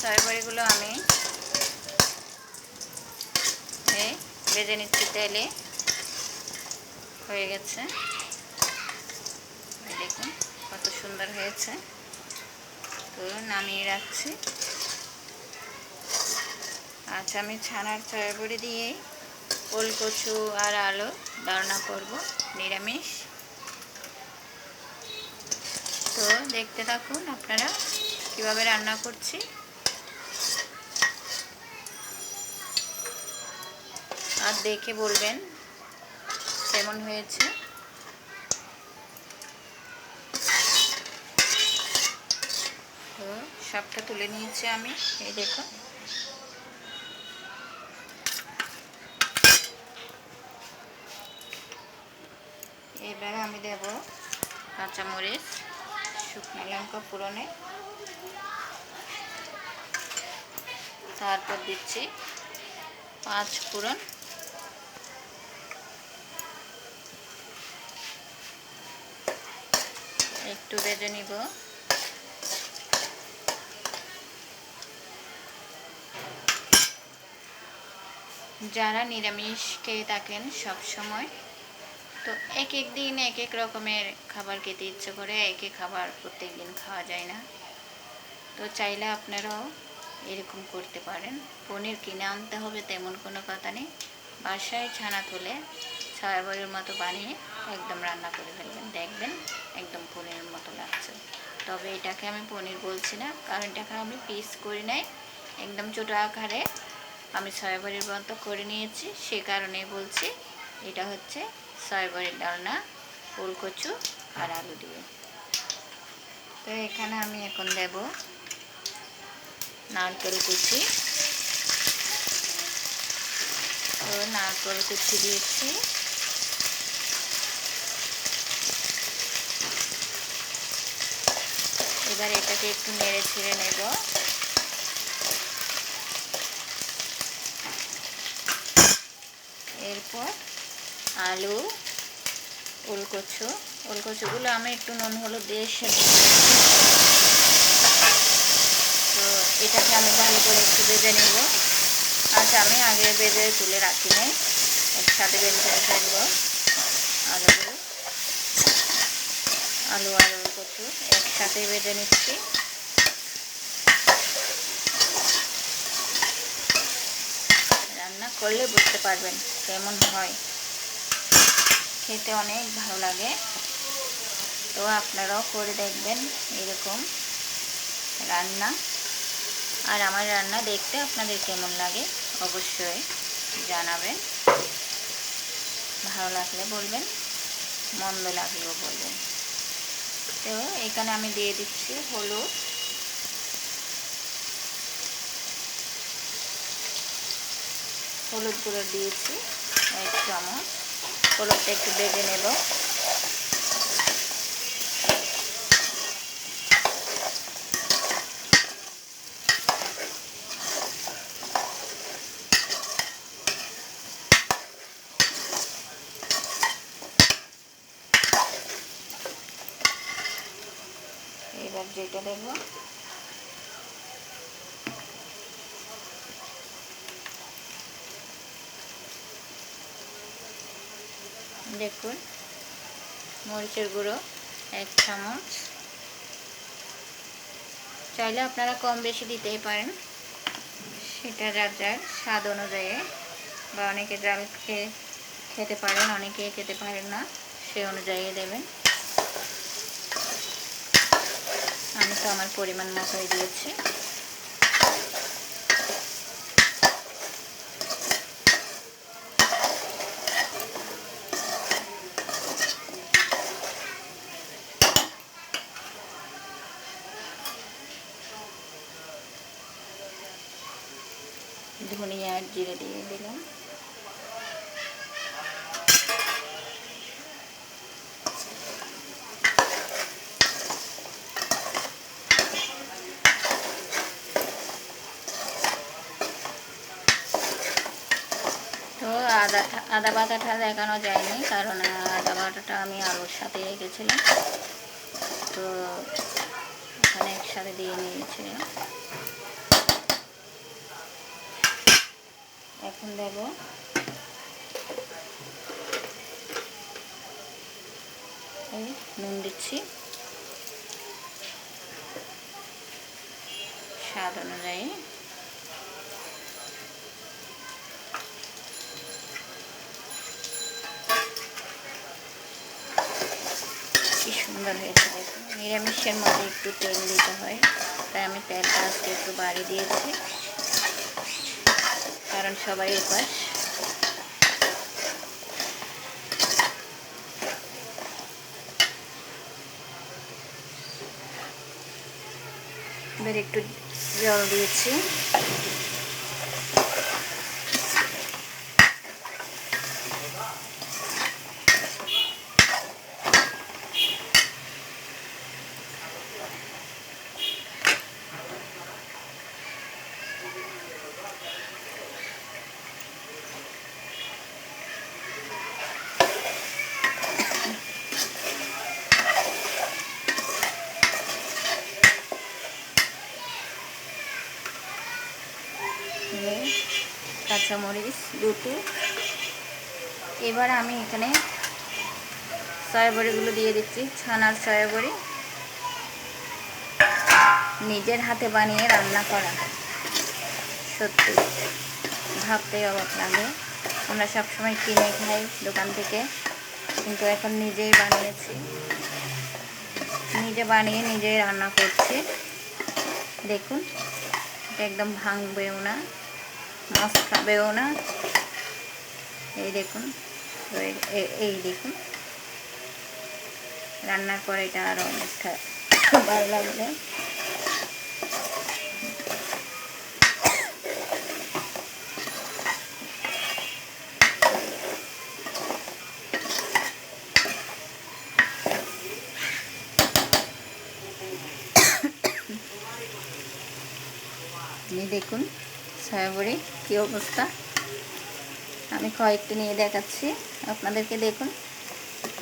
সয়াবড়িগুলো আমি এই ভেজে নিচ্ছি তেলে। হয়ে গেছে। দেখুন, কত সুন্দর হয়েছে। তো নামিয়ে রাখছি। আচ্ছা আমি ছানার সয়াবড়ি দিয়েই ওল কচু আর আলু রান্না করব, নিরামিষ। তো দেখতে থাকুন আপনারা কীভাবে রান্না করছি। আর দেখে বলবেন কেমন হয়েছে। তো সবটা তুলে নিয়েছি আমি, এই দেখো। এবারে আমি দেব কাঁচামরিচ, শুকনো লঙ্কা পুরনে তারপর দিচ্ছি পাঁচ ফোড়ন একটু ভেজে নিব। যারা নিরামিষ খেয়ে থাকেন সব সময়, তো এক এক দিন এক এক রকমের খাবার খেতে ইচ্ছে করে একই খাবার প্রত্যেক দিন খাওয়া যায় না। তো চাইলে আপনারাও এরকম করতে পারেন। পনির কিনে আনতে হবে তেমন কোনো কথা নেই। বাসায় ছানা তুলে সয়াবড়ির মতো বানিয়ে একদম রান্না করে ফেলবেন। দেখবেন একদম পনিরের মতো লাগছে। তবে এটাকে আমি পনির বলছি না, কারণ এটাকে আমি পিস করি নাই। একদম ছোটো আকারে আমি সয়াবড়ির মতো করে নিয়েছি। সে কারণেই বলছি এটা হচ্ছে সয়াবড়ির ডালনা, ফুলকচু আর আলু দিয়ে। তো এখানে আমি এখন দেব নারকেল কুচি। তো নারকেল কুচি দিয়েছি। এবার এটাকে একটু নেড়ে ছিঁড়ে নেব। এরপর আলু, ওলকচু, ওলকচুগুলো আমি একটু নুন, হলুদ দিয়ে তো এটাকে আমি ভালো করে একটু বেজে নেব। আচ্ছা আমি আগে বেজে তুলে রাখি নাই। একসাথে বেজে ফেলব আলুগুলো আলু আর কচু একসাথে বেজে নিচ্ছি। রান্না করলে বুঝতে পারবেন কেমন হয়। খেতে অনেক ভালো লাগে। তো আপনারাও করে দেখবেন এরকম রান্না। আর আমার রান্না দেখতে আপনাদের কেমন লাগে অবশ্যই জানাবেন। ভালো লাগলে বলবেন, মন্দ লাগলেও বলবেন। তো এখানে আমি দিয়ে দিচ্ছি হলুদ। হলুদ গুঁড়ো দিয়েছি, এক চামচ। হলুদটা একটু বেগে নেব। যেটা দেবো দেখুন, মরিচের গুঁড়ো, এক চামচ। চাইলে আপনারা কম বেশি দিতেই পারেন। সেটা যার যার স্বাদ অনুযায়ী বা অনেকে জাল খেয়ে খেতে পারেন অনেকে খেতে পারেন না, সে অনুযায়ী দেবেন আমি তো আমার পরিমাণ মতোই দিয়েছি ধনিয়া আর জিরে দিয়ে দিলাম। তো আদা আদা বাটাটা দেখানো যায়নি, কারণ আদা বাটাটা আমি আলুর সাথে রেখেছিলাম। তো এখানে একসাথে দিয়ে নিয়েছি এখন দেব। এই নুন দিচ্ছি। স্বাদ অনুযায়ী। সুন্দর হয়েছে দেখুন নিরামিষের মধ্যে একটু তেল দিতে হয়। তাই আমি তেলটা আজকে একটু বাড়ি দিয়েছি। কারণ সবাই উপাস। এবার একটু জল দিয়েছি দিয়ে কাঁচামরিচ দুটো। এবার আমি এখানে সয়াবড়িগুলো দিয়ে দিচ্ছি, ছানার সয়াবড়ি নিজের হাতে বানিয়ে রান্না করা। সত্যি, ভাবতেই অবাক লাগে। আমরা সবসময় কিনে খাই দোকান থেকে, কিন্তু এখন নিজেই বানিয়েছি। নিজে বানিয়ে নিজেই রান্না করছি। দেখুন, এটা একদম ভাঙবেও না। মাছ খাবেও না। এই দেখুন, এই- দেখুন। রান্নার পরে এটা আরও অনেকটা ভালো লাগবে। দেখুন। সয়াবড়ি কী অবস্থা? আমি কয়েকটি নিয়ে দেখাচ্ছি। আপনাদেরকে দেখুন,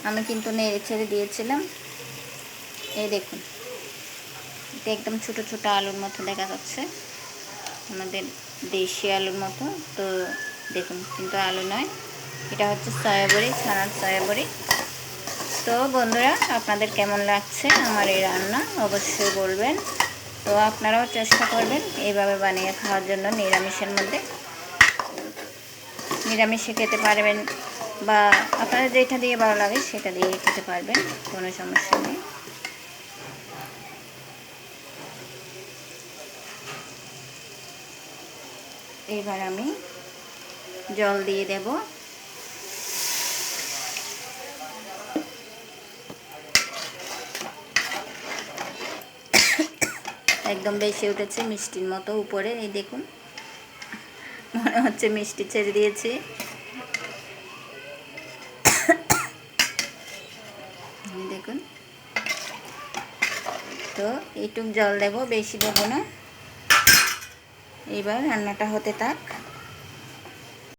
আমি কিন্তু নেড়ে ছেড়ে দিয়েছিলাম। এই দেখুন, এটা একদম ছোট ছোট আলুর মতো দেখা যাচ্ছে। আমাদের দেশি আলুর মতো। তো দেখুন, কিন্তু আলু নয়। এটা হচ্ছে সয়াবড়ি ছানার সয়াবড়ি তো বন্ধুরা, আপনাদের কেমন লাগছে আমার এই রান্না? অবশ্যই বলবেন। তো আপনারাও চেষ্টা করবেন এইভাবে বানিয়ে খাওয়ার জন্য নিরামিষের মধ্যে। নিরামিষে খেতে পারবেন বা আপনারা যেটা দিয়ে ভালো লাগে সেটা দিয়ে খেতে পারবেন, কোনো সমস্যা নেই। এবার আমি জল দিয়ে দেব। একদম বেশি উঠেছে মিষ্টির মতো উপরে, এই দেখুন। মনে হচ্ছে মিষ্টি ছেড়ে দিয়েছি। দেখুন। তো এইটুক জল দেব, বেশি দেবো না। এবার রান্নাটা হতে থাক।